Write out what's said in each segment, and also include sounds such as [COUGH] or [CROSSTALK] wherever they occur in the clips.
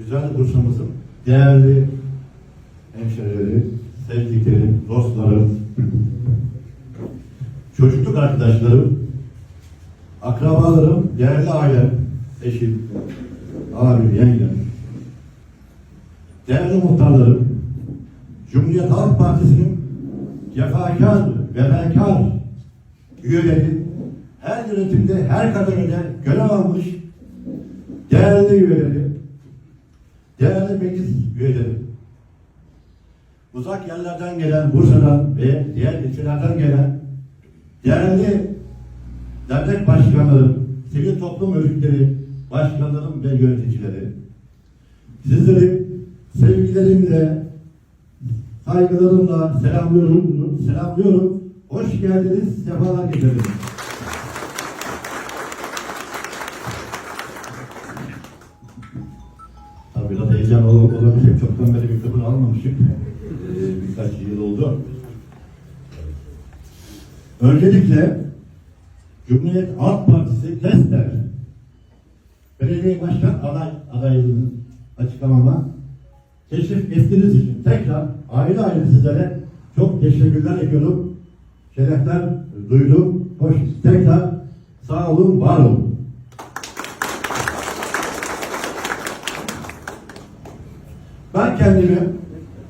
güzel Bursa'mızın değerli hemşehrileri, sevdiklerim, dostlarım, [LAUGHS] çocukluk arkadaşlarım, akrabalarım, değerli ailem, eşim, abim, yengem, değerli muhtarlarım, Cumhuriyet Halk Partisi'nin cefakar ve bekar üyeleri, her yönetimde, her kademede görev almış değerli üyeleri, değerli meclis üyeleri, uzak yerlerden gelen Bursa'dan ve diğer ilçelerden gelen değerli dernek başkanlarım, sivil toplum örgütleri, başkanlarım ve yöneticileri, sizleri sevgilerimle, saygılarımla selamlıyorum, selamlıyorum. Hoş geldiniz, sefalar getirdiniz. Çoktan beri mikrofon almamışım. Ee, birkaç yıl oldu. Öncelikle Cumhuriyet Halk Partisi Kester Belediye Başkan aday adaylığını açıklamama teşrif ettiğiniz için tekrar ayrı ayrı sizlere çok teşekkürler ediyorum. Şerefler duydum. Hoş tekrar sağ olun, var olun. Ben kendimi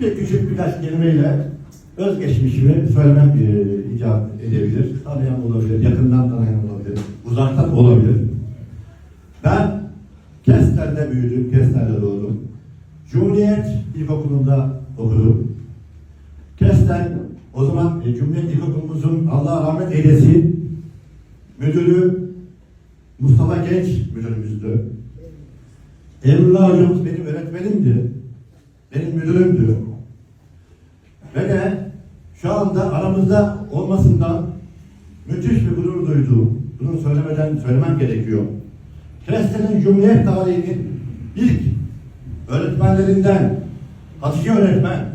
bir küçük birkaç kelimeyle özgeçmişimi söylemem e, icap edebilir. Tanıyan olabilir, yakından tanıyan olabilir, uzaktan olabilir. Ben Kester'de büyüdüm, Kester'de doğdum. Cumhuriyet İlkokulu'nda okudum. Kester, o zaman e, Cumhuriyet İlkokulumuzun Allah rahmet eylesin müdürü Mustafa Genç müdürümüzdü. Emrullah hocamız benim öğretmenimdi. Benim müdürümdü. Ve de şu anda aramızda olmasından müthiş bir gurur duydum. Bunu söylemeden söylemem gerekiyor. Kresle'nin Cumhuriyet tarihinin ilk öğretmenlerinden Hatice öğretmen,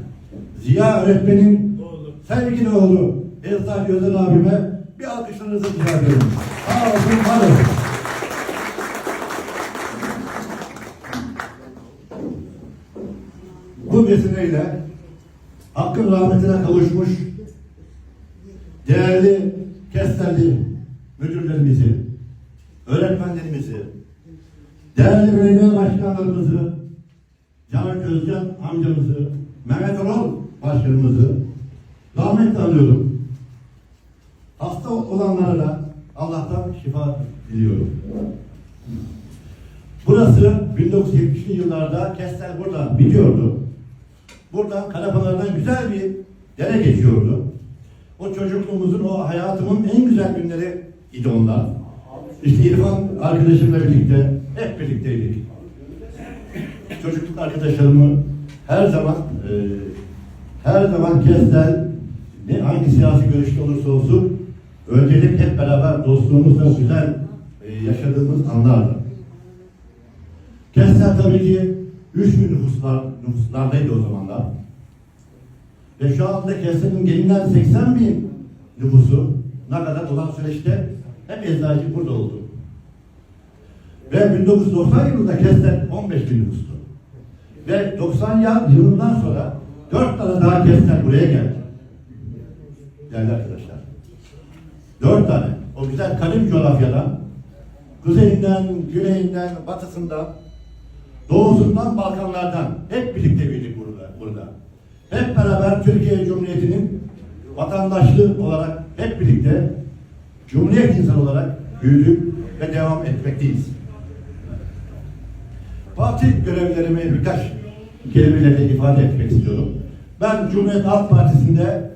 Ziya öğretmenin sevgili oğlu Eczacı Özel abime bir alkışlarınızı rica ediyorum. Sağ olsun, var olsun. Vesileyle hakkın rahmetine kavuşmuş değerli Kesterli müdürlerimizi, öğretmenlerimizi, değerli belediye başkanlarımızı, Canan Özcan amcamızı, Mehmet Oral başkanımızı rahmetle anıyorum. Hasta olanlara da Allah'tan şifa diliyorum. Burası 1970'li yıllarda Kestel burada biliyordu. Buradan Karapınar'dan güzel bir dere geçiyordu. O çocukluğumuzun, o hayatımın en güzel günleri idi onlar. İşte İrfan arkadaşımla birlikte, hep birlikteydik. Çocukluk arkadaşlarımı her zaman, e, her zaman Kestel, ne hangi siyasi görüşte olursa olsun, öncelik hep beraber dostluğumuzla güzel e, yaşadığımız anlardı. Kentler tabii ki 3 bin nüfuslar, nüfuslardaydı o zamanlar. Ve şu anda Kentlerin gelinen 80 bin nüfusu ne kadar olan süreçte hep eczacı burada oldu. Ve 1990 yılında Kentler 15 bin nüfustu. Ve 90 yıl- yılından sonra 4 tane daha Kentler buraya geldi. Değerli arkadaşlar. 4 tane. O güzel kadim coğrafyadan, kuzeyinden, güneyinden, batısından, doğusundan, Balkanlardan hep birlikte büyüdük burada. burada. Hep beraber Türkiye Cumhuriyeti'nin vatandaşlığı olarak hep birlikte Cumhuriyet insanı olarak büyüdük ve devam etmekteyiz. Parti görevlerimi birkaç kelimeyle ifade etmek istiyorum. Ben Cumhuriyet Halk Partisi'nde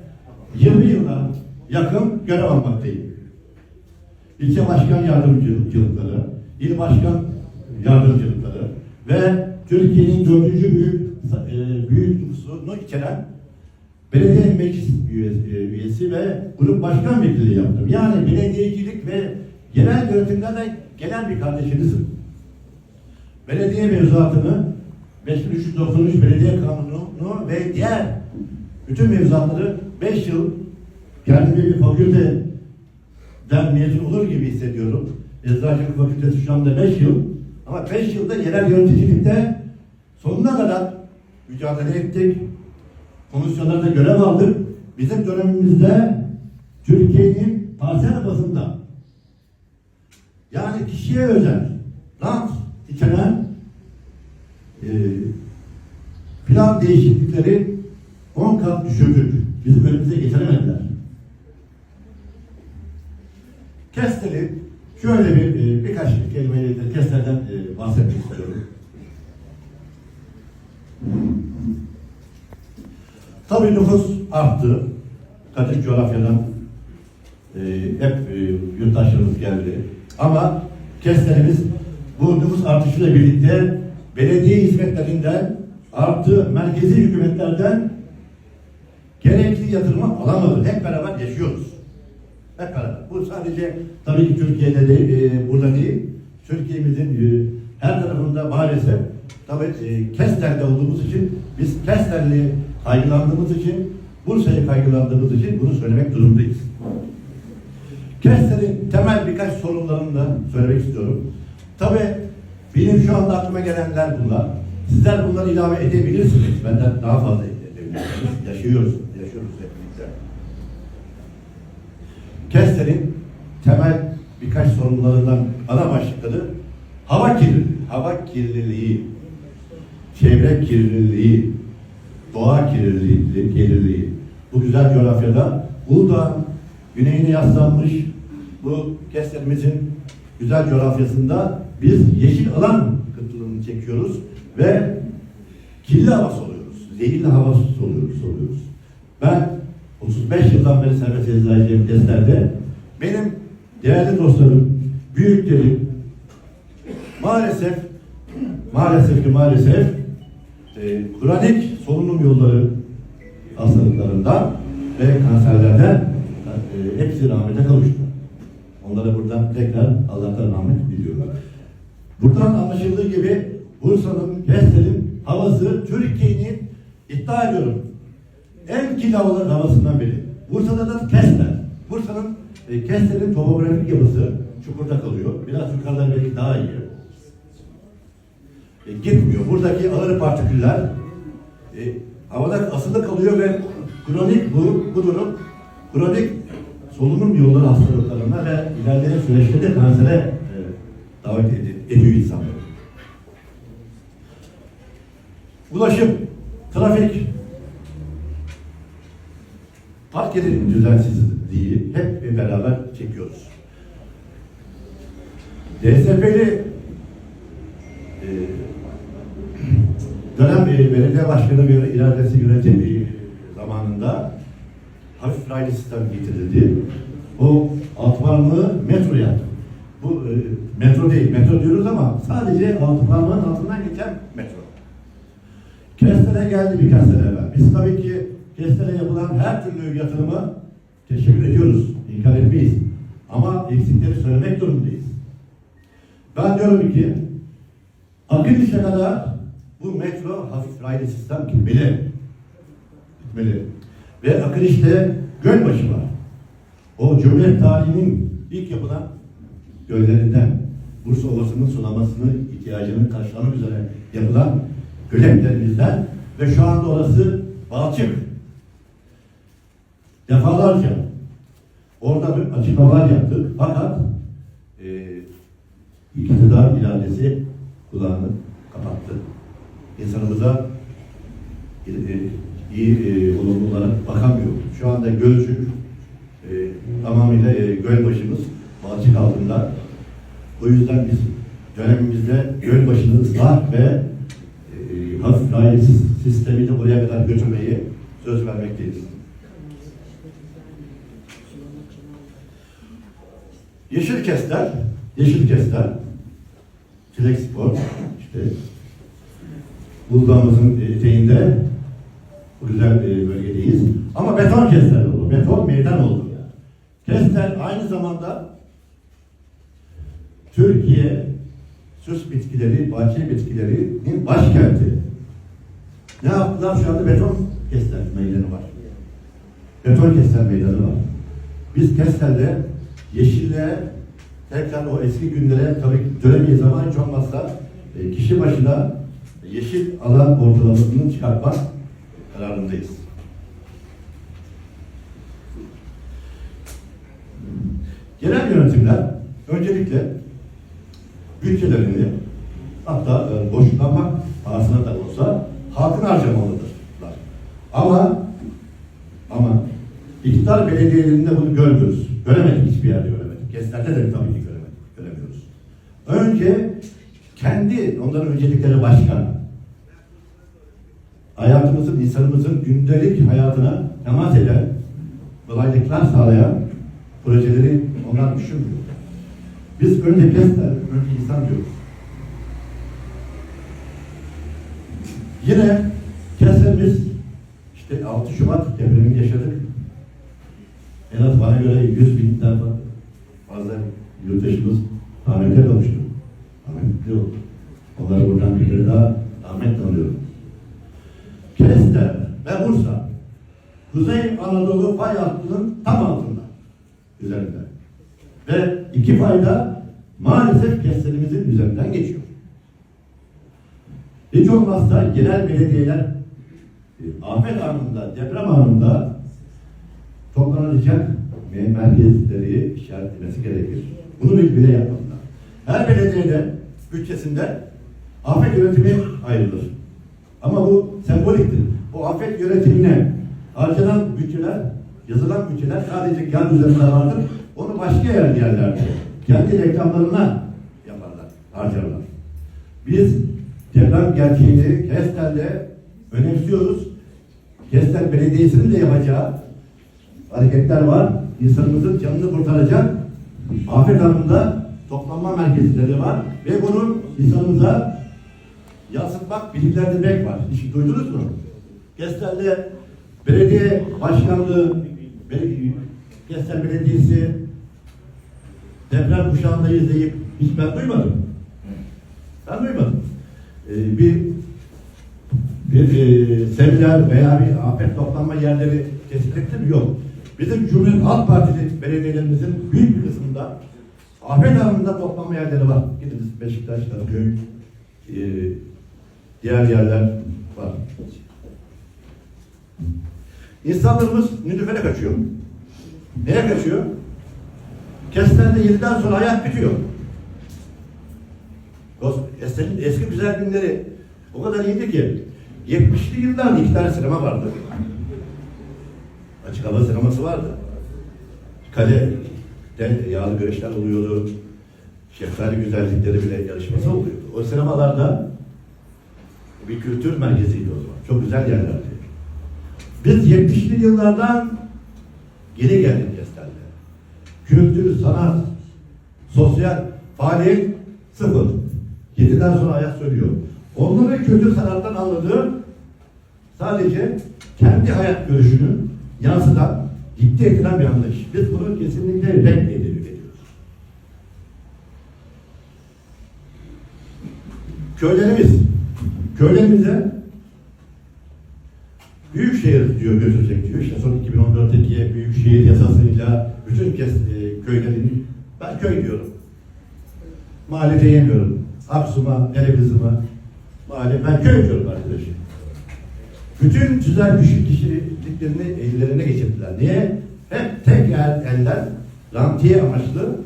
20 yıla yakın görev almaktayım. İlçe başkan yardımcılıkları, il başkan yardımcılıkları ve Türkiye'nin dördüncü büyük e, büyük nüfusunu içeren belediye meclis üyesi, e, üyesi ve grup başkan vekili yaptım. Yani belediyecilik ve genel yönetimlerden gelen bir kardeşinizim. Belediye mevzuatını 5393 Belediye Kanunu ve diğer bütün mevzuatları 5 yıl kendimi bir fakülteden mezun olur gibi hissediyorum. Eczacılık Fakültesi şu anda 5 yıl ama 5 yılda yerel yöneticilikte sonuna kadar mücadele ettik. Komisyonlarda görev aldık. Bizim dönemimizde Türkiye'nin parsel bazında yani kişiye özel rant içeren e, plan değişiklikleri 10 kat düşürdük. Bizim önümüze getiremediler. Kesteli şöyle bir e, birkaç kelimeyle de Kestel'den e, bahsetmek istiyorum. Tabii nüfus arttı. Kaçık coğrafyadan e, hep e, yurttaşlarımız geldi. Ama Kestelimiz bu nüfus artışıyla birlikte belediye hizmetlerinden artı merkezi hükümetlerden gerekli yatırımı alamadı. Hep beraber yaşıyoruz. Hep beraber. Bu sadece tabii ki Türkiye'de de e, burada değil. Türkiye'mizin e, her tarafında maalesef tabii e, Kestel'de olduğumuz için biz Kestel'li kaygılandığımız için Bursa'yı kaygılandığımız için bunu söylemek durumundayız. Kestel'in temel birkaç sorunlarını da söylemek istiyorum. Tabii benim şu anda aklıma gelenler bunlar. Sizler bunları ilave edebilirsiniz. Benden daha fazla edebilirsiniz. Yaşıyoruz. Yaşıyoruz hep birlikte. Kestel'in temel birkaç sorunlarından ana başlıkları hava kirliliği, hava kirliliği, çevre kirliliği, doğa kirliliği, kirliliği. Bu güzel coğrafyada Uludağ'ın güneyine yaslanmış bu Kestel'imizin güzel coğrafyasında biz yeşil alan kıtlığını çekiyoruz ve kirli hava soluyoruz. Zehirli hava soluyoruz. soluyoruz. Ben 35 yıldan beri serbest eczacıyım Kestel'de. Benim değerli dostlarım, büyüklerim maalesef maalesef ki maalesef e, kronik solunum yolları hastalıklarından ve kanserlerden e, hepsi rahmete kavuştu. Onlara buradan tekrar Allah'tan rahmet diliyorum. Buradan anlaşıldığı gibi Bursa'nın, Kestel'in havası Türkiye'nin iddia ediyorum en havaların havasından biri. Bursa'da da Kestel. Bursa'nın e, Kestel'in topografik yapısı çukurda kalıyor. Biraz yukarıdan belki daha iyi. E, gitmiyor. Buradaki ağır partiküller e, havada asılı kalıyor ve kronik bu, bu durum kronik solunum yolları hastalıklarına ve ilerleyen süreçte de kansere e, davet ed- ediyor insanları. Ulaşım, trafik, park yeri düzensizliği hep beraber çekiyoruz. DSP'li e, dönem e, belediye başkanı bir iradesi yönetimi zamanında hafif raylı sistem getirildi. O altparmağı metro yaptı. Bu e, metro değil, metro diyoruz ama sadece altparmağın altından geçen metro. Kestel'e geldi birkaç sene evvel. Biz tabii ki Kestel'e yapılan her türlü yatırıma teşekkür ediyoruz. İnkar etmeyiz. Ama eksikleri söylemek durumundayız. Ben diyorum ki Akılış'a kadar bu metro hafif raylı sistem gitmeli. Gitmeli. Ve Akılış'ta Gölbaşı var. O Cumhuriyet tarihinin ilk yapılan göllerinden Bursa Ovası'nın sulamasını ihtiyacını karşılamak üzere yapılan göletlerimizden ve şu anda orası balçık. Defalarca orada bir açıklamalar yaptık fakat e, iktidar iradesi kulağını kapattı. İnsanımıza e, e, iyi e, olumlu olarak bakamıyor. Şu anda Gölcük e, tamamıyla e, Gölbaşımız balçık altında. O yüzden biz dönemimizde Gölbaşı'nı ıslah ve e, hafif raylı sis- sistemi de oraya kadar götürmeyi söz vermekteyiz. Yeşil Kestel, Yeşil Kestel, Çilek Spor, işte Uludağ'ımızın eteğinde bu güzel bir bölgedeyiz. Ama beton kestel oldu, beton meydan oldu. Kestel aynı zamanda Türkiye süs bitkileri, bahçe bitkilerinin başkenti. Ne yaptılar? Şu anda beton kestel meydanı var. Beton kestel meydanı var. Biz Kestel'de yeşille tekrar o eski günlere tabii dönemeyiz ama hiç olmazsa e, kişi başına yeşil alan ortalamasını çıkartmak kararındayız. Genel yönetimler öncelikle bütçelerini hatta e, boşlanmak pahasına da olsa halkın harcamalıdırlar. Ama ama iktidar belediyelerinde bunu görmüyoruz. Göremedik hiçbir yerde göremedik. Keslerde de tabii ki göremedik, göremiyoruz. Önce kendi onların öncelikleri başka. Hayatımızın, insanımızın gündelik hayatına temas eden, kolaylıklar sağlayan projeleri onlar düşünmüyor. Biz önce kesler, önce insan diyoruz. Yine kesemiz işte 6 Şubat depremini yaşadık. En az bana göre 100 bin defa fazla yurttaşımız rahmete kavuştu. Rahmetli oldu. Onları buradan bir kere daha rahmetle anıyorum. Kestel ve Bursa Kuzey Anadolu fay hattının tam altında üzerinde. Ve iki fayda maalesef kestelimizin üzerinden geçiyor. Hiç olmazsa genel belediyeler e, afet anında, deprem anında toplanacak merkezleri işaretlemesi gerekir. Bunu bir bile yapmadılar. Her belediyede bütçesinde afet yönetimi ayrılır. Ama bu semboliktir. Bu afet yönetimine harcanan bütçeler, yazılan bütçeler sadece kağıt üzerinde vardır. Onu başka yer yerlerde, kendi reklamlarına yaparlar, harcarlar. Biz deprem gerçeğini Kestel'de önemsiyoruz. Kestel Belediyesi'nin de yapacağı hareketler var. İnsanımızın canını kurtaracak afet anında toplanma merkezleri var ve bunu insanımıza yansıtmak, bilinçlendirmek var. Hiç duydunuz mu? Kestel'de belediye başkanlığı, Kestel Belediyesi deprem kuşağındayız deyip hiç ben duymadım. Ben duymadım. Ee, bir bir e, seminer veya bir afet toplanma yerleri kesinlikle mi? Yok. Bizim Cumhuriyet Halk Partili belediyelerimizin büyük bir kısmında afet anında toplanma yerleri var. Gidiniz Beşiktaş, Kadıköy, e, diğer yerler var. İnsanlarımız Nilüfer'e kaçıyor. Neye kaçıyor? Kesten'de 7'den sonra hayat bitiyor. Eski, eski güzel günleri o kadar iyiydi ki 70'li yıllarda iki tane sinema vardı. Açık hava sineması vardı. Kale yağlı güreşler oluyordu. Şeftali güzellikleri bile yarışması oluyordu. O sinemalarda bir kültür merkeziydi o zaman. Çok güzel yerlerdi. Biz 70'li yıllardan geri geldik Kestel'de. Kültür, sanat, sosyal faaliyet sıfır. Yediden sonra hayat söylüyor. Onların kültür sanattan anladığı sadece kendi hayat görüşünü yansıtan, dikte edilen bir anlayış. Biz bunu kesinlikle reddediyoruz. Köylerimiz, köylerimize büyük şehir diyor götürecek diyor. İşte son 2014'teki büyük şehir yasasıyla bütün kes, e, köylerin ben köy diyorum. Mahalle diyemiyorum. Aksuma, Elebizim'a, mahalle ben köy diyorum arkadaşım. Bütün güzel düşük kişiliklerini ellerine geçirdiler. Niye? Hep tek el, elden rantiye amaçlı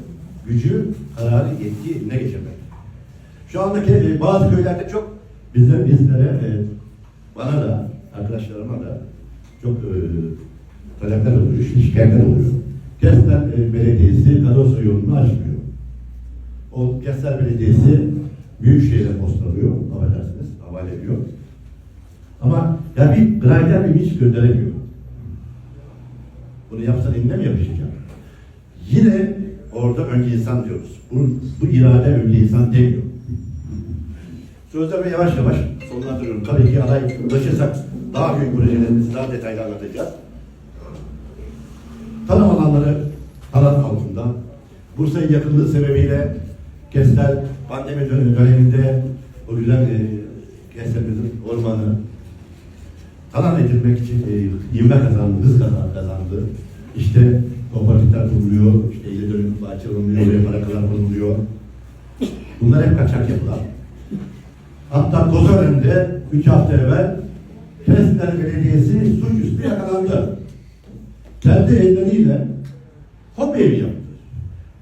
gücü, kararı, yetki eline geçirmek. Şu andaki e, bazı köylerde çok bize, bizlere, e, bana da, arkadaşlarıma da çok e, talepler oluyor, şikayetler oluyor. Kestel e, Belediyesi kadrosu yolunu açmıyor. O Kestel Belediyesi Büyükşehir'e postalıyor, affedersiniz, havale ediyor. Ama ya bir grayder bir hiç gönderemiyor. Bunu yapsan eline mi yapışacak? Yine orada önce insan diyoruz. Bu, bu irade önce insan demiyor. Sözlerime yavaş yavaş sonlandırıyorum. Tabii ki aday ulaşırsak daha büyük projelerimizi daha detaylı anlatacağız. Tarım alanları talan altında. Bursa'ya yakınlığı sebebiyle Kestel pandemi dön- döneminde o güzel e, Kestel'imizin ormanı talan edilmek için e, ivme kazandı, hız kazandı. kazandı. İşte kooperatifler kuruluyor, işte ile dönüm bahçe alınıyor, oraya para kadar konuluyor. Bunlar hep kaçak yapılar. Hatta Kozören'de 3 hafta evvel Kestel Belediyesi suçüstü yakalandı. Kendi elleriyle hobi evi yaptı.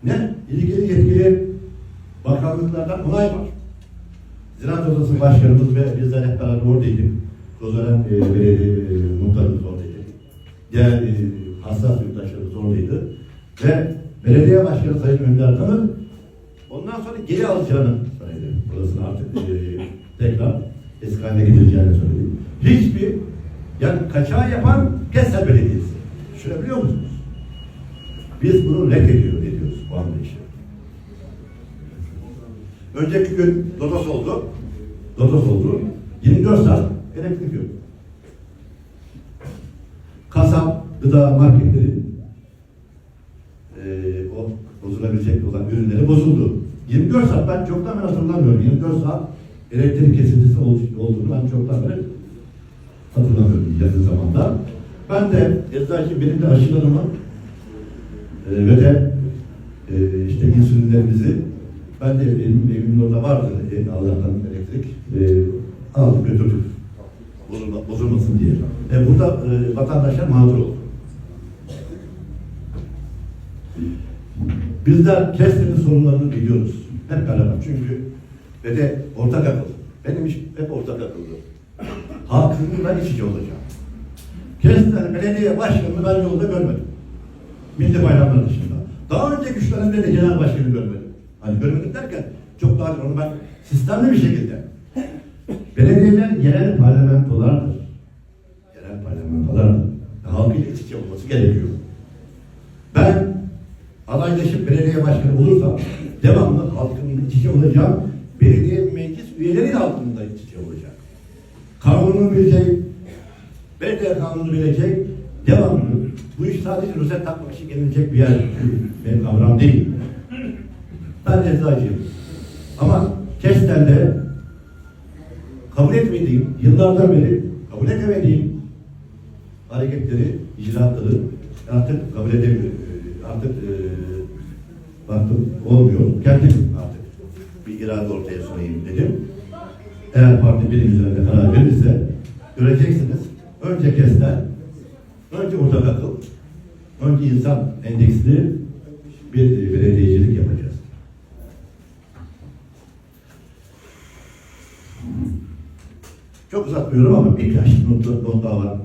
Ne? İlgili yetkili bakanlıklardan onay var. Ziraat Odası Başkanımız ve bizler hep beraber oradaydık. Kozören e, Belediye e, muhtarımız oradaydı. Diğer e, hassas yurttaşlarımız oradaydı. Ve belediye başkanı Sayın Önder Tanır ondan sonra geri alacağını söyledi. Burasını artık e, tekrar eski haline getireceğini söyledi. Hiçbir yani kaçağı yapan Kestel Belediyesi. Şunu biliyor musunuz? Biz bunu reddediyor ediyoruz bu anlayışı. Önceki gün Lodos oldu. Lodos oldu. 24 saat elektrik yok. Kasap, gıda marketleri eee o bozulabilecek olan ürünleri bozuldu. 24 saat ben çoktan beri hatırlamıyorum. 24 saat elektrik kesintisi ol- olduğunu ben çoktan beri hatırlamıyorum yakın zamanda. Ben de eczacı benim de aşılarımı e, ve de e, işte insülinlerimizi ben de benim evimin orada vardı e, Allah'tan elektrik e, aldık götürdük bozulma, bozulmasın diye. E, burada e, vatandaşlar mağdur oldu. Bizler Kestel'in sorunlarını biliyoruz. Hep beraber. Çünkü ve de ortak akıl. Benim iş hep ortak akıllı. Halkın ben iç içe olacağım. Kestel belediye başkanını ben yolda görmedim. Milli bayramlar dışında. Daha önce güçlerimde de genel başkanı görmedim. Hani görmedim derken çok daha onu ben sistemli bir şekilde. Belediyeler yerel parlamentolardır. Yerel parlamentolardır. Halkıyla iç içe olması gerekiyor. Ben adaylaşıp belediye başkanı olursam devamlı halkın iç içe olacağım. Belediye meclis üyeleri altında iç içe olacak. Kanunu bilecek, belediye kanunu bilecek, devamlı. Bu iş sadece rozet takmak için gelinecek bir yer, bir kavram değil. Ben eczacıyım. Ama Kestel'de kabul etmediğim, yıllardan beri kabul edemediğim hareketleri, icraatları artık kabul edemiyorum. Artık e, baktım olmuyor. Kendim artık bir irade ortaya sunayım dedim. Eğer parti üzerinde karar verirse göreceksiniz. Önce Kestel, önce ortak akıl, önce insan endeksli bir belediyecilik yapacağız. Çok uzatmıyorum ama birkaç not, daha var.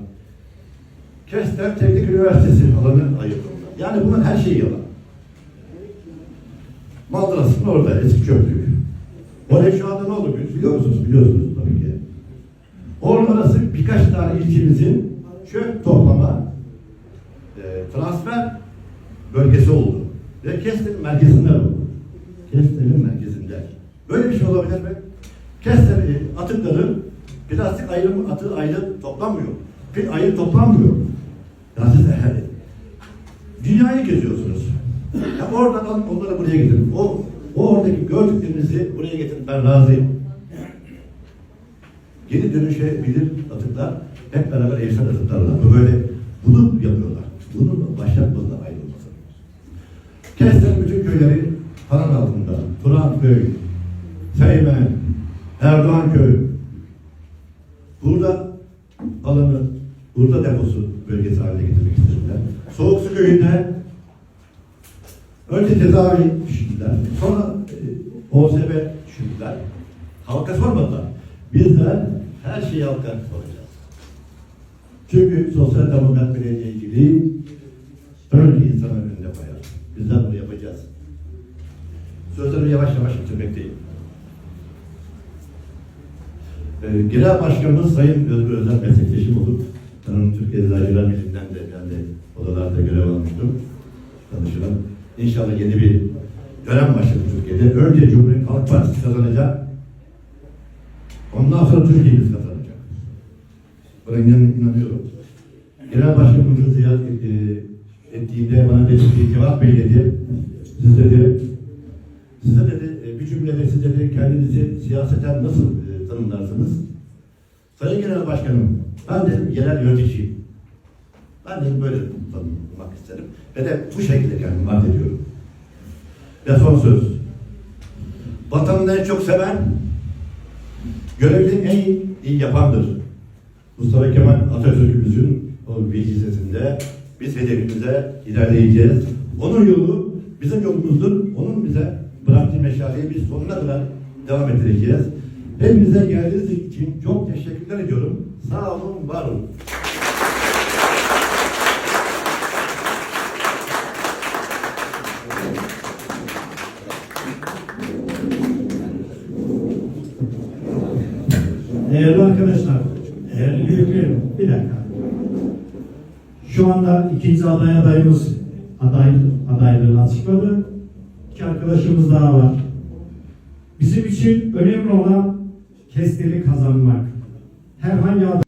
Kestel Teknik Üniversitesi alanı ayırdı. Yani bunun her şeyi yalan. Maldras'ın orada eski çöplük. Şu anda ne oldu biliyor musunuz? Biliyorsunuz tabii ki. Orası birkaç tane ilçemizin çöp toplama e, transfer bölgesi oldu. Ve Kestel'in merkezinde oldu. Kestel'in merkezinde. Böyle bir şey olabilir mi? Kestel'in atıkları plastik ayrım atığı ayrı toplanmıyor. Pil ayrı toplanmıyor. Ya siz e, dünyayı geziyorsunuz. Ya oradan alın onları buraya getirin. O, o oradaki gördüklerinizi buraya getirin. Ben razıyım. Geri dönüşebilir atıklar hep beraber evsel atıklarla. Bu böyle bunu yapıyorlar. Bunun başlatmadan ayrılması. Kestel bütün köyleri paran altında. Turan köy, Seymen, Erdoğan köy. Burada alanı, burada deposu bölgesi haline getirmek istediler. Soğuk su köyünde önce tedavi düşündüler. Sonra e, OSB düşündüler. Halka sormadılar. Bizler her şeyi halka soracağız. Çünkü sosyal demokrat belediyeciliği önce insan önünde koyar. Bizler bunu yapacağız. Sözlerimi yavaş yavaş bitirmekteyim. Ee, Genel Başkanımız Sayın Özgür Özel meslektaşım olup Tanrım Türkiye Eczacılar Birliği'nden de ben de odalarda görev almıştım. Tanışırım. İnşallah yeni bir dönem başladı Türkiye'de. Önce Cumhuriyet Halk Partisi kazanacak. Ondan sonra Türkiye'miz kazanacak. Buna inan- inanıyorum. Genel Başkanımızı ziyaret ettiğinde bana dedi ki Cevat Bey dedi, siz dedi, size dedi e, bir cümlede siz dedi kendinizi siyaseten nasıl e, tanımlarsınız? Sayın Genel Başkanım, ben dedim yerel yöneticiyim. Ben dedim böyle tanımlamak isterim. Ve de bu şekilde kendimi addediyorum. Ve son söz. Vatanını en çok seven, görevini en iyi, yapandır. Mustafa Kemal Atatürk'ümüzün o vecizesinde biz hedefimize ilerleyeceğiz. Onun yolu bizim yolumuzdur. Onun bize bıraktığı meşaleyi biz sonuna kadar devam ettireceğiz. Hepinize geldiğiniz için çok teşekkürler ediyorum. Sağ olun, var olun. Değerli arkadaşlar, değerli büyüklerim, bir dakika. Şu anda ikinci aday adayımız aday, adaylığını açıkladı. İki arkadaşımız daha var. Bizim için önemli olan kesteri kazanmak. Herhangi aday